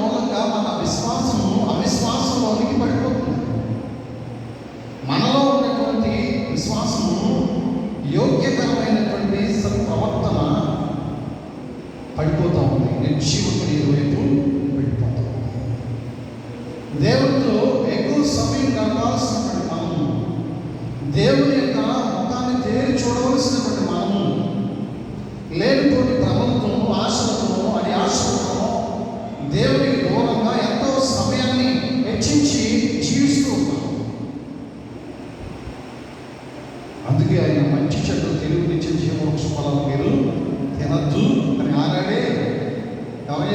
మూలంగా మన విశ్వాసము అవిశ్వాసంలోనికి పడిపోతుంది. మనలో ఉన్నటువంటి విశ్వాసము యోగ్యకరమైనటువంటి సత్ప్రవర్తన పడిపోతూ ఉంది. నిర్జీవకుని వైపు పడిపోతూ ఉంది. దేవుడితో ఎక్కువ సమయం గడపాల్సినటువంటి మనము దేవుని యొక్క ముఖాన్ని తేరి చూడవలసినటువంటి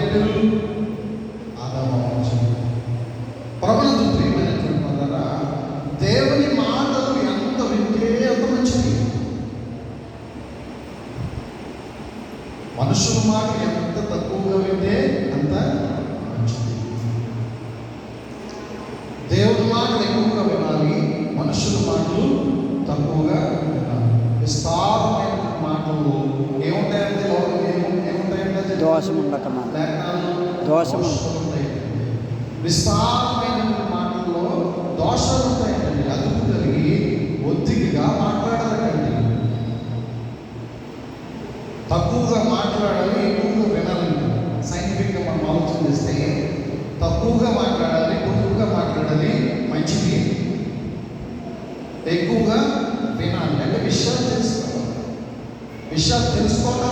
பெரும் విస్తారమైన మాటల్లో దోషాలు ఉంటాయండి అదుపు కలిగి ఒత్తిడిగా మాట్లాడాలండి. తక్కువగా మాట్లాడాలి ఎక్కువగా వినాలండి సైంటిఫిక్గా మనం ఆలోచన చేస్తే తక్కువగా మాట్లాడాలి ఎక్కువగా మాట్లాడాలి మంచిది. ఎక్కువగా వినాలి. అంటే విషయాలు తెలుసుకోవాలి. విషయాలు తెలుసుకోవాలి.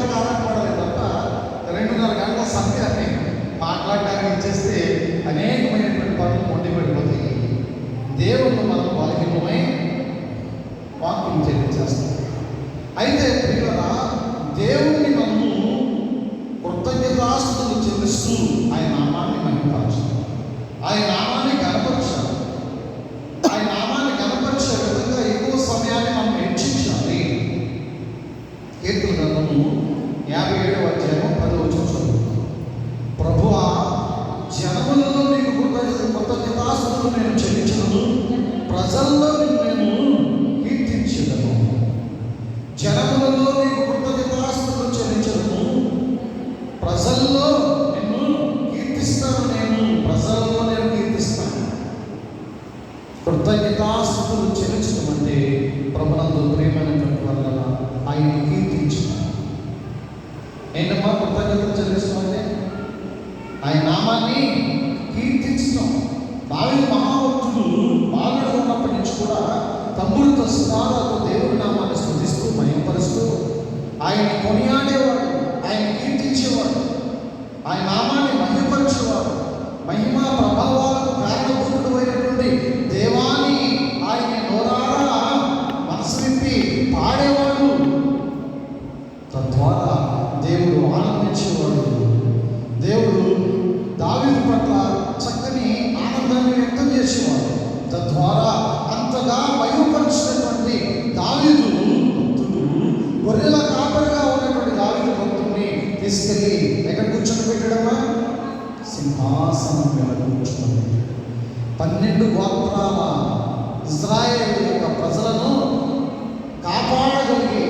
I am వారిని కీర్తించడం బావి మహాభక్తుడు బాలుడు ఉన్నప్పటి నుంచి కూడా తమ్ముడితో స్నానాలతో దేవుడి నామాన్ని స్థుతిస్తూ మయంపరుస్తూ ఆయన కొనియాడేవాడు. తీసుకెళ్ళి ఎక్కడ కూర్చొని పెట్టడమా? సింహాసనం మీద కూర్చొని. పన్నెండు గోత్రాల ఇజ్రాయల్ యొక్క ప్రజలను కాపాడగలిగి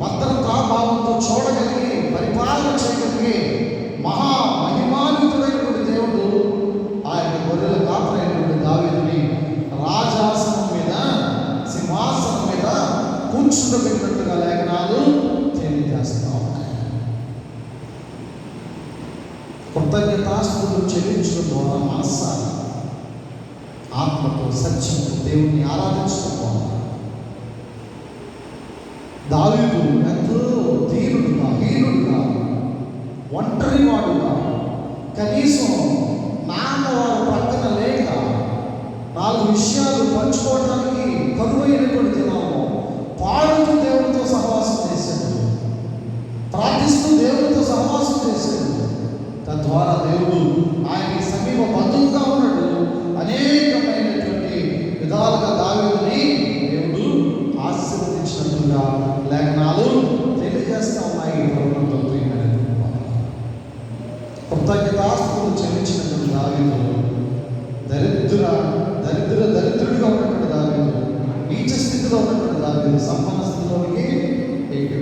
భద్రతాభావంతో చూడగలిగి పరిపాలన చేయగలిగి మహా మహిమాన్వితుడైన క్రీస్తు ద్వారా మనస్సారి? ఆత్మతో సత్యంతో దేవుణ్ణి ఆరాధించడం ద్వారా దావీదు ఎంతో ధీరుడుగా హీనుడుగా ఒంటరి వాడుగా కనీసం నాన్నవారు ప్రక్కన లేక నాలుగు విషయాలు పంచుకోవడానికి కరువైనటువంటి ಸಂಪನ್ನ ಸಂಪನ್ನಸ್ಥರಿಗೆ ಏಕೆ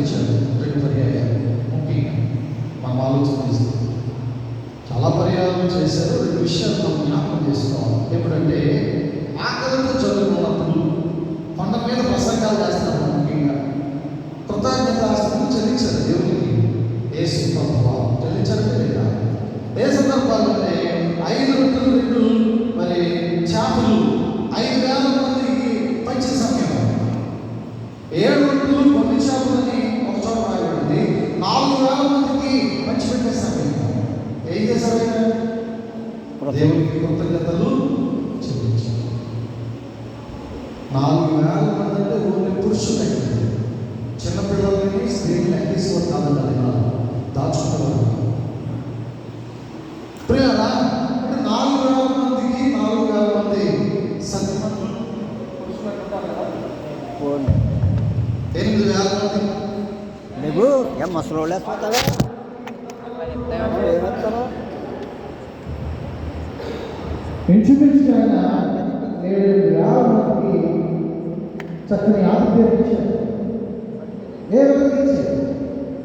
కృతజ్ఞతలు రెండు పర్యాయాలు. ముఖ్యంగా మనం ఆలోచన చేస్తాం చాలా పర్యాయాలు చేశారు. రెండు విషయాలు మనం జ్ఞాపకం చేసుకోవాలి. ఎప్పుడంటే ఆకలితో చదువుకున్నప్పుడు కొండ మీద ప్రసంగాలు చేస్తారు ముఖ్యంగా కృతజ్ఞతాస్తులు చెల్లించారు దేవునికి ఏ సందర్భాలు చెల్లించారంటే లేదా ఏ సందర్భాలంటే ఐదు రొట్టెలు రెండు మరి చేపలు ఐదు వేల మందికి పంచే సమయం ఏడు రొట్టెలు కొన్ని చేపలని ఒక చోట రాయబడింది నాలుగు వేల మందికి పంచిపెట్టే సమయం ఏం చేశారు ఆయన? దేవునికి కృతజ్ఞతలు నాలుగు వేల మంది అంటే ఓన్లీ పురుషులు చిన్నపిల్లలని స్త్రీని లెక్కేసేవారు కాదండి అది కాదు. దాచుకునేవారు ప్రియారా అంటే నాలుగు వేల మందికి నాలుగు వేల మంది ఎనిమిది వేల మంది. నువ్వు ఏం ముసలి వాళ్ళు ఇంచుమించు ఆయన ఏడు వేల మందికి చక్కని ఆతిథ్యం ఇచ్చాడు ఏ విధంగా ఇచ్చాడు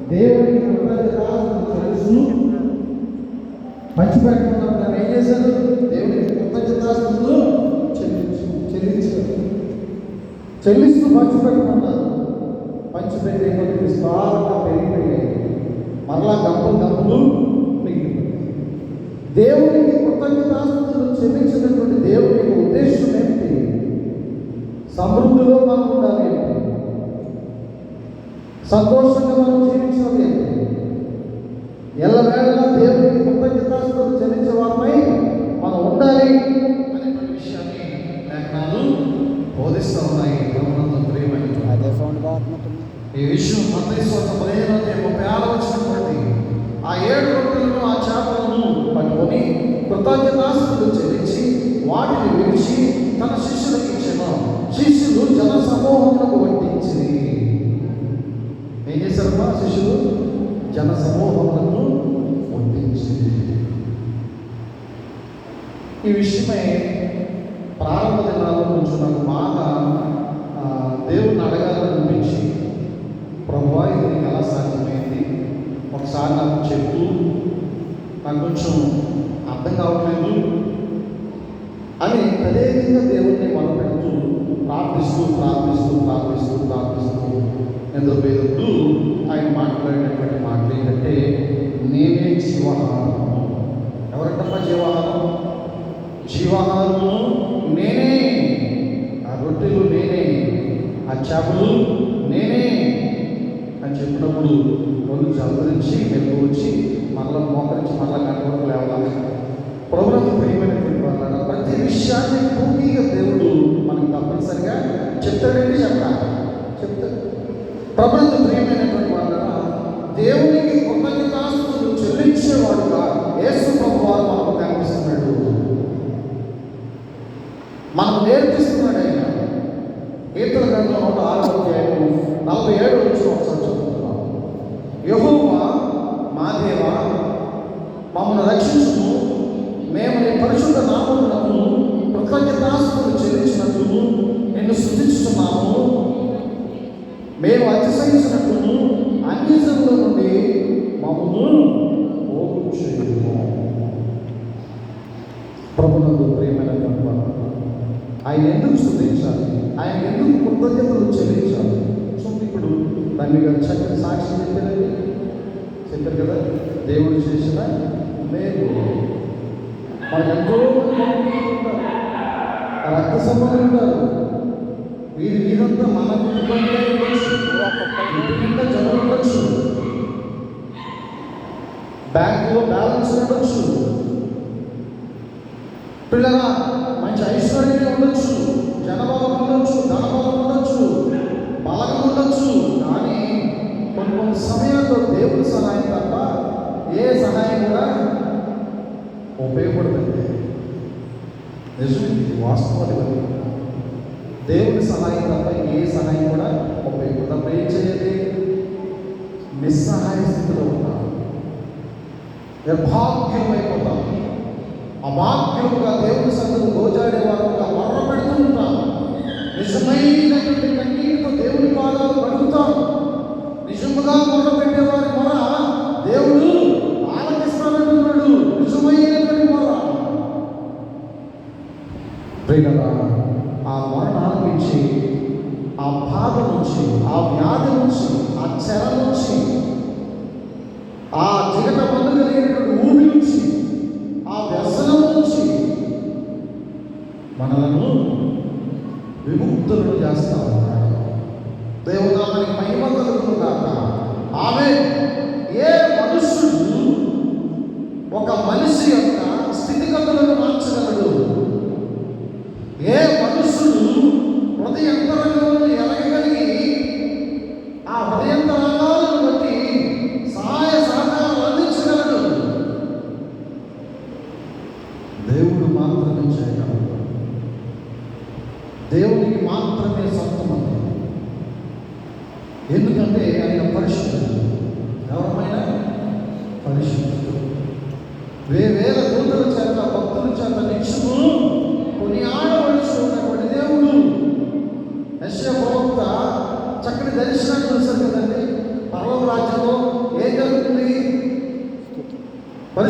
దేవునికి కృతజ్ఞతాస్తులు తెలుసు. పంచిపెట్టుకున్నాం దాన్ని ఏం చేశాడు దేవుడికి కృతజ్ఞతాస్తులు చెల్లించు చెల్లించాడు. చెల్లిస్తూ పంచిపెట్టుకున్నారు పంచిపెట్టే కొద్ది విస్తారంగా పెరిగిపోయాయి. మరలా గంపలు గంపలు మిగిలిపోయాయి. దేవుడికి కృతజ్ఞతాస్తుతులు చెల్లించినటువంటి దేవుని యొక్క ఉద్దేశం ఏమిటి సమృద్ధిలో మనం ఉండాలి సంతోషంగా మనం జీవించాలి అంటే ఎల్లవేళలా దేవునికి కృతజ్ఞతాస్తుతులు చెల్లించే వారమై మనం ఉండాలి అనేటువంటి విషయాన్ని లేఖనాలు బోధిస్తూ ఉన్నాయి. అదే ఈ విషయం మతేశ్వర పదిహేను అధ్యాయం ముప్పై ఆరు వచ్చినటువంటి ఆ ఏడు కృతజ్ఞతాస్తులు చెల్లించి వాటిని విడిచి తన శిష్యులకు ఇచ్చిన. శిష్యులు జన సమూహములకు వడ్డించింది ఏం చేశారమ్మా శిష్యులు? జన సమూహములకు వడ్డించింది ఈ విషయమై ప్రారంభ దినాల్లో కొంచెం నాకు బాగా ఆ, దేవుణ్ణి అడగాలని ఇది ఎలా సాధ్యమైంది? ఒకసారి నాకు చెప్పు. నాకు కొంచెం అర్థం కావట్లేదు అని అదే విధంగా దేవుణ్ణి మొదలుపెడుతూ ప్రార్థిస్తూ ప్రార్థిస్తూ ప్రార్థిస్తూ ప్రార్థిస్తూ నిద్రపోయేటప్పుడు ఆయన మాట్లాడేటటువంటి మాటలు ఏంటంటే నేనే జీవాహారం ఎవరంటమ్మా జీవాహారం? జీవా నేనే ఆ రొట్టెలు నేనే ఆ చేపలు నేనే అని చెప్పినప్పుడు వాళ్ళు చదువు ప్రభుత్వ ప్రియమైనటువంటి వాళ్ళ దేవునికి కృతజ్ఞతాస్తులు చెల్లించేవాడుగా యేసు ప్రభు వారు మనకు కనిపిస్తున్నాడు మనకు నేర్పిస్తున్నాడు ఆయన. కీర్తన గ్రంథం నూట ఆరు అధ్యాయము నలభై ఏడు నుంచి ఒకసారి చదువుతున్నాం యహోవా మా దేవ మమ్మల్ని రక్షించుము. మేము నీ పరిశుద్ధ నామమునకు కృతజ్ఞతాస్తులు చెల్లించినట్లు నిన్ను స్థుతిస్తున్నాము మేము అతిశయించినట్లు చెప్పారు కదా దేవుడు చేసిన మేలు. మనకు ఎంతో మంది ఉంటారు. రక్త సంబంధం ఉంటారు. వీరి వీరంతా మన కుటుంబంలో ఉండొచ్చు. ఇంటి జనం ఉండొచ్చు. బ్యాంకులో బ్యాలెన్స్ ఉండొచ్చు. పిల్లల మంచి ఐశ్వర్యం ఉండొచ్చు. జనభావం ఉండొచ్చు ధనభావం ఉండొచ్చు బలం ఉండొచ్చు. కానీ కొన్ని కొన్ని సమయం దేవుడి సహాయం తప్ప ఏ సహాయం కూడా ఉపయోగపడదండి నిజం ఇది వాస్తవం ఇవన్నీ. దేవుడి సహాయం తప్ప ఏ సహాయం కూడా ఉపయోగపడదు ఏం చేయాలి నిస్సహాయ స్థితిలో ఉంటాం నిర్భాగ్యమైపోతాం అభాగ్యముగా దేవుని సంగతి గోజాడే వారుగా మర్ర పెడుతూ ఉంటాం నిజమైనటువంటి కన్నీటితో దేవుని పాదాలు కడుగుతాం నిజముగా మొర్ర పెట్టేవారి మొర దేవుడు ఆలకిస్తానంటున్నాడు. నిజమైనటువంటి మొర. ప్రియులరా, ఆ మొరను ఆలకించి ఆ బాధ నుంచి ఆ వ్యాధి నుంచి ఆ చెర నుంచి ఆ జిగట మందు కలిగినటువంటి ఊబి నుంచి ఆ వ్యసనం నుంచి మనలను విముక్తులను చేస్తా ఉన్నాడు దేవునామానికి మహిమ కలుగును కాక ఆమె ఏ మనుష్యుడు ఒక మనిషి యొక్క స్థితిగతులను మార్చగలడు ఏ మనుష్యుడు హృదయంతరంగంలో ఎలగగలిగి ఆ హృదయంతరంగాలను బట్టి సహాయ సహకారాలు అందించగలడు దేవుడు మాత్రమే చేయగలడు దేవునికి మాత్రమే సొంతమంది ఎందుకంటే ఆయన పరిశుద్ధుడు ఎవరమైనా పరిశుద్ధుడు వేవేల దూతల చేత భక్తుల చేత నిత్యము కొన్ని ఆడవలసి ఉన్నటువంటి దేవుడు యశ్య ప్రవక్త చక్కటి దర్శనాన్ని చూశారు కదండి పర్వత రాజ్యంలో ఏం జరుగుతుంది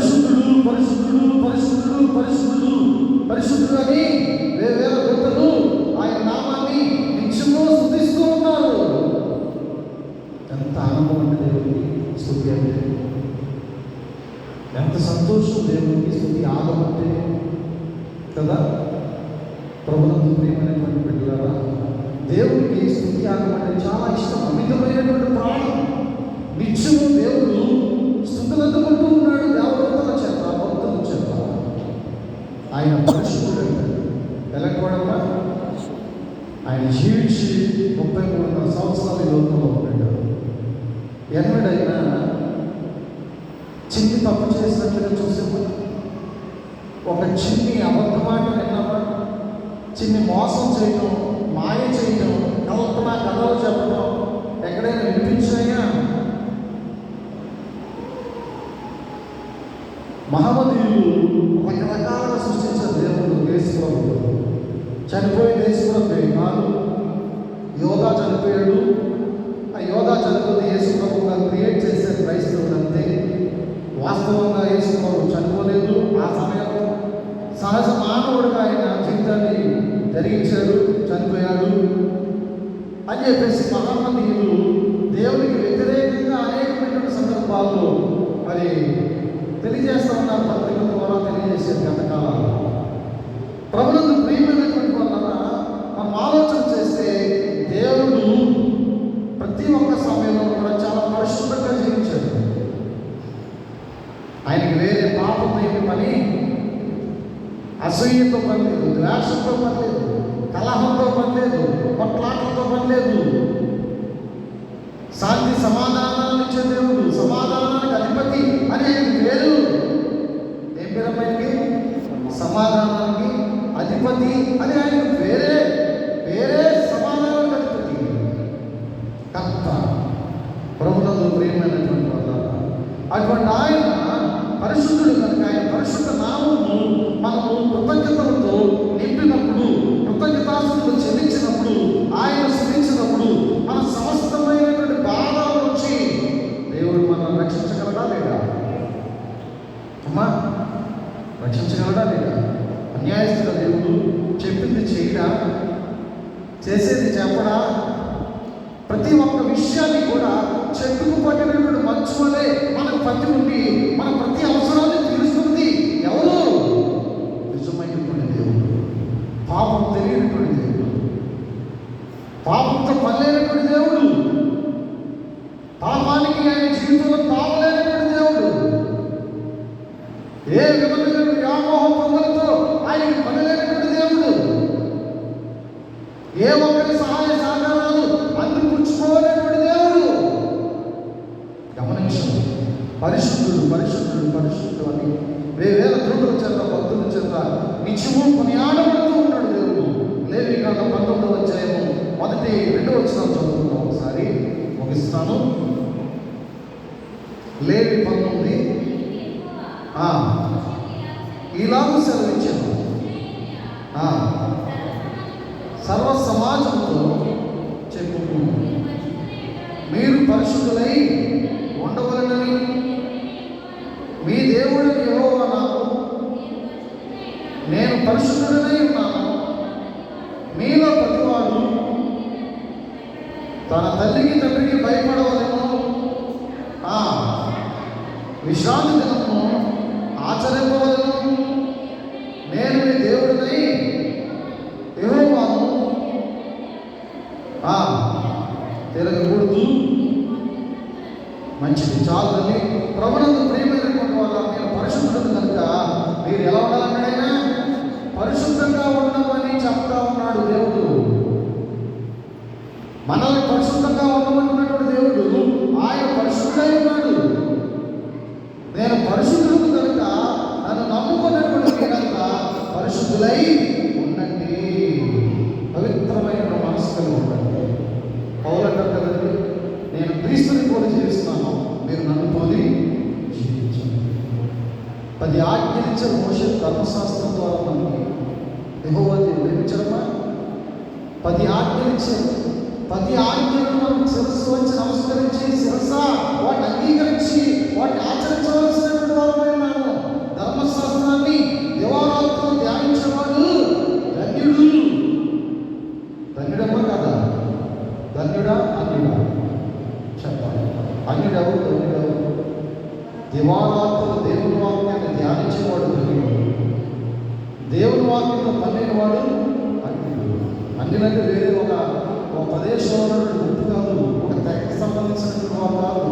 పరిశుద్ధుడు పరిశుద్ధుడు పరిశుద్ధుడు పరిశుద్ధుడు పరిశుద్ధుడు అని వేవేల దూతలు ఆయన నామాన్ని నిత్యము స్థుతిస్తూ ఉన్నారు. ఎంత ఆనందం అంటే దేవుడికి స్థుతి అంటే. ఎంత సంతోషం దేవుడికి స్థుతి ఆగమంటే కదా? ప్రభుత్వం ప్రియమైనటువంటి బిడ్డలారా దేవుడికి స్థుతి ఆగమంటే చాలా ఇష్టం అమితమైన ఆయన పరిశుద్ధుడు. ఎలా కూడా ఆయన జీవించి ముప్పై మూడున్నర సంవత్సరాలు ఈ లోకంలో ఉన్నాడు ఎన్నడైనా చిన్ని తప్పు చేసినట్లుగా చూసామా ఒక చిన్ని అబద్ధమాట విన్నామా చిన్ని మోసం చేయటం మాయ చేయటం కల్పన కథలు చెప్పడం ఎక్కడైనా వినిపించాయా మహమ్మదీయులు రకరకాలుగా సృష్టించిన దేవుడు దేశంలో చనిపోయిన దేశంలో కాదు యోగా చనిపోయాడు. ఆ యోగా చనిపోతే యేసు ప్రభుగా క్రియేట్ చేసే క్రైస్తవుడు అంతే. వాస్తవంగా యేసు ప్రభు చనిపోలేదు. ఆ సమయంలో సహజ మానవుడిగా ఆయన జీవితాన్ని జరిగించాడు చనిపోయాడు. అని చెప్పేసి మహామనీయులు దేవునికి వ్యతిరేకంగా అనేకమైనటువంటి సందర్భాల్లో మరి తెలియజేస్తూ ఉన్నారు పత్రికల ద్వారా తెలియజేసే గతకాలంలో ప్రభుత్వం ప్రియమైనటువంటి వలన మనం ఆలోచన చేస్తే దేవుడు ప్రతి ఒక్క సమయంలో కూడా చాలా పరిశుభ్రంగా జీవించాడు. ఆయనకి వేరే పాపంతో ఏమి పని అసూయతో పని లేదు ద్వేషంతో పని కలహంతో పని పట్లాటంతో కొట్లాటలతో పని లేదు శాంతి సమాధానాలు ఇచ్చే దేవుడు సమాధానానికి అధిపతి అని వేరు ఐక్యమైనకి సమాధానానికి అధిపతి అని ఆయన వేరే వేరే సమాధానం అధిపతి కర్త ప్రభుత్వం ప్రేమైనటువంటి వాళ్ళ అటువంటి చేసేది చెప్పడా? ప్రతి ఒక్క విషయాన్ని కూడా చెట్టుకు పట్టినటువంటి మంచు వలె మనకు పట్టి ఉండి మన ప్రతి అవసరాన్ని తీరుస్తుంది. ఎవరు? నిజమైనటువంటి దేవుడు. పాపం తెలియనటువంటి దేవుడు. పాపంతో పనిలేనటువంటి దేవుడు. పాపానికి ఆయన జీవితంలో తావలేనటువంటి దేవుడు. ఏ విధంగా వ్యామోహ పొందలతో ఆయనకి పనిలేనటువంటి దేవుడు ఏ ఒక్కరి సహాయ సహకారాలు అందిపుచ్చుకోలేనటువంటి దేవుడు గమనించండి పరిశుద్ధుడు పరిశుద్ధుడు పరిశుద్ధుడు అని వేవేల దూతల చేత భక్తుల చేత నిత్యము ఆడబడుతూ ఉన్నాడు దేవుడు. లేవి కాక పంతొమ్మిదవ అధ్యాయము మొదటి రెండవ వచ్చిన చదువుకుందాం ఒకసారి. ముగిస్తాను. లేవి పంతొమ్మిది. ఆ, ఇలాగూ సెలవిచ్చాను. ఆ, సర్వ సమాజంతో చెప్పుకు మీరు పరిశుద్ధులై ఉండవలనని మీ దేవుడు పరిశుద్ధుడనై ఉన్నాను మీలో ప్రతివాడు తన తల్లికి తండ్రికి భయపడవలను. ఆ, విశ్రాంతి దినము ఆచరింపవలను. నేను మీ దేవుడిని యెహోవాను. తిరగకూడదు. మంచిది. చాలు తల్లి ప్రభునందు ప్రియమైనటువంటి వాళ్ళ మీరు పరిశుద్ధుడు కనుక మీరు ఎలా ఉండాలన్నాడైనా పరిశుద్ధంగా ఉండమని చెప్తా ఉన్నాడు దేవుడు మనల్ని పరిశుద్ధంగా ఉండమంటున్నటువంటి దేవుడు ఆయన పరిశుద్ధుడై ఉన్నాడు నేను పరిశుద్ధుడు కనుక నన్ను నమ్ముకున్నటువంటి మీరంతా పరిశుద్ధులై ఉండండి పవిత్రమైన మనసు కలిగి ఉండండి పౌలంటారు కదండి నేను క్రీస్తుని పోలి జీవిస్తున్నాను మీరు నన్ను పోలి జీవించండి అది ఆజ్ఞలించిన మోష ధర్మశాస్త్రం ద్వారా మనకి యెహోవాని వివరించడమా పది ఆజ్ఞలించారు పది ఆజ్ఞలను మనం శిరస్సు వచ్చి నమస్కరించి శిరస వాటిని అంగీకరించి వాటిని ఆచరించవలసి దేవుని పన్నైన వాడు అన్యుడు. అన్యులంటే వేరే ఒక ఒక ప్రదేశంలో ఉన్నటువంటి గుర్తు కాదు. ఒక తెగకి సంబంధించినటువంటి వారు కాదు.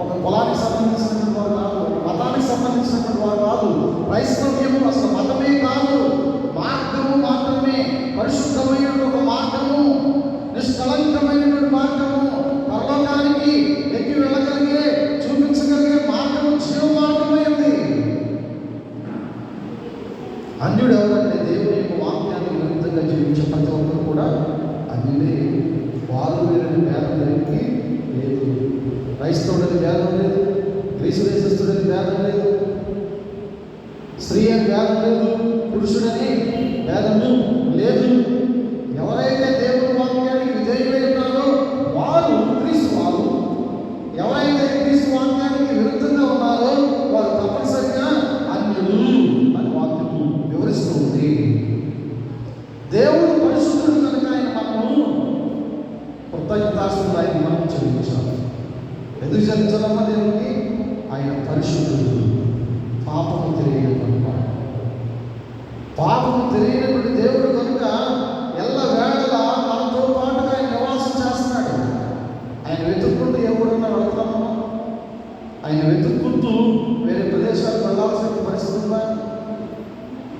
ఒక కులానికి సంబంధించినటువంటి వారు కాదు. ఒక మతానికి సంబంధించినటువంటి వారు కాదు. క్రైస్తవ్యము అసలు మతమే కాదు. మార్గము మాత్రమే. పరిశుద్ధమైన ఒక మార్గము. నిష్కలంకమైనటువంటి మార్గము. పర్వకానికి ఎక్కి వెళ్ళగలిగే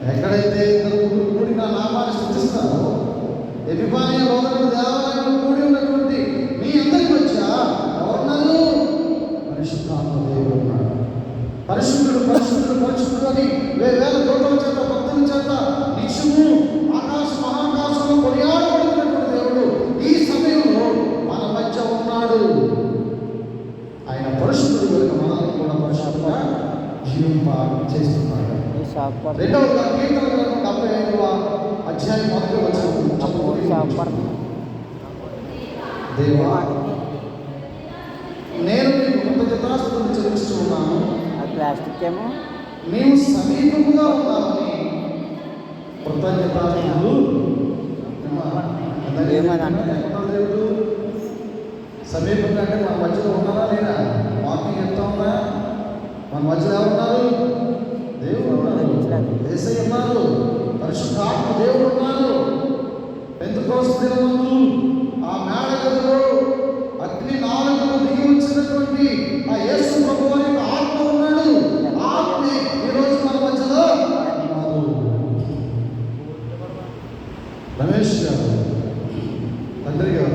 ఎక్కడైతే ఇద్దరు ముగ్గురు కూడి నా నామాన్ని స్థుతిస్తారో ఎపిపానీయ లోకలు దేవాలయంలో కూడి ఉన్నటువంటి మీ అందరి మధ్య ఎవరున్నారు? పరిశుద్ధాత్మ దేవుడు ఉన్నాడు. పరిశుద్ధుడు పరిశుద్ధుడు పరిశుద్ధుడు అని వేల దూరం చేత భక్తుల చేత నిత్యము ఆకాశ మహాకాశంలో కొనియాడబడుతున్నటువంటి దేవుడు ఈ సమయంలో మన మధ్య ఉన్నాడు. ఆయన పరిశుద్ధుడు కనుక మనల్ని కూడా పరిశుద్ధంగా జీవింప చేస్తున్నాడు. రెండవ ప్లాస్టిక్ ఏమో కృతజ్ఞతాస్తుతులు ఏమని అంటున్నాడు? దేవుడు సమీపంగా అంటే? మన మధ్యలో ఉన్నారా లేదా? వాకింగ్ ఎంత ఉందా? మన మధ్యలో ఎవరున్నారు దేవుడు ఉన్నారు. దేశం ఉన్నారు. పరిశుద్ధాత్మ దేవుడు ఉన్నారు. పెందుకోసం దినమందు ఆ మేడ గదిలో అగ్ని నాలుగు దిగి వచ్చినటువంటి ఆ యేసు ప్రభు వారి యొక్క ఆత్మ ఉన్నాడు ఆ ఆత్మే ఈ రోజు మన మధ్యలో ఉన్నారు. రమేష్ గారు తండ్రి గారు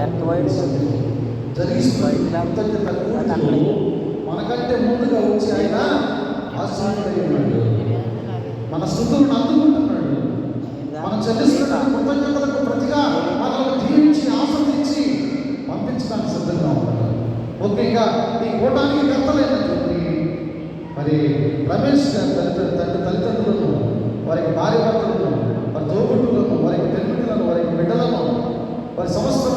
ఎంత వయసు? జరిగిస్తున్నాయి కృతజ్ఞత మనకంటే ముందుగా వచ్చి ఆయన ఆశ్చర్యపడి ఉన్నాడు మన స్థుతులను అందుకుంటున్నాడు మనం చెల్లిస్తున్న కృతజ్ఞతలకు ప్రతిగా మనల్ని దీవించి ఆస్వాదించి పంపించడానికి సిద్ధంగా ఓకే ముఖ్యంగా ఈ కూటానికి కర్తలైనటువంటి మరి రమేష్ గారి తల్లిదండ్రులు తండ్రి తల్లిదండ్రులను వారికి భార్య భర్తలను వారి తోబుట్టులను వారికి పెన్నికలను వారికి బిడ్డలను వారి సమస్త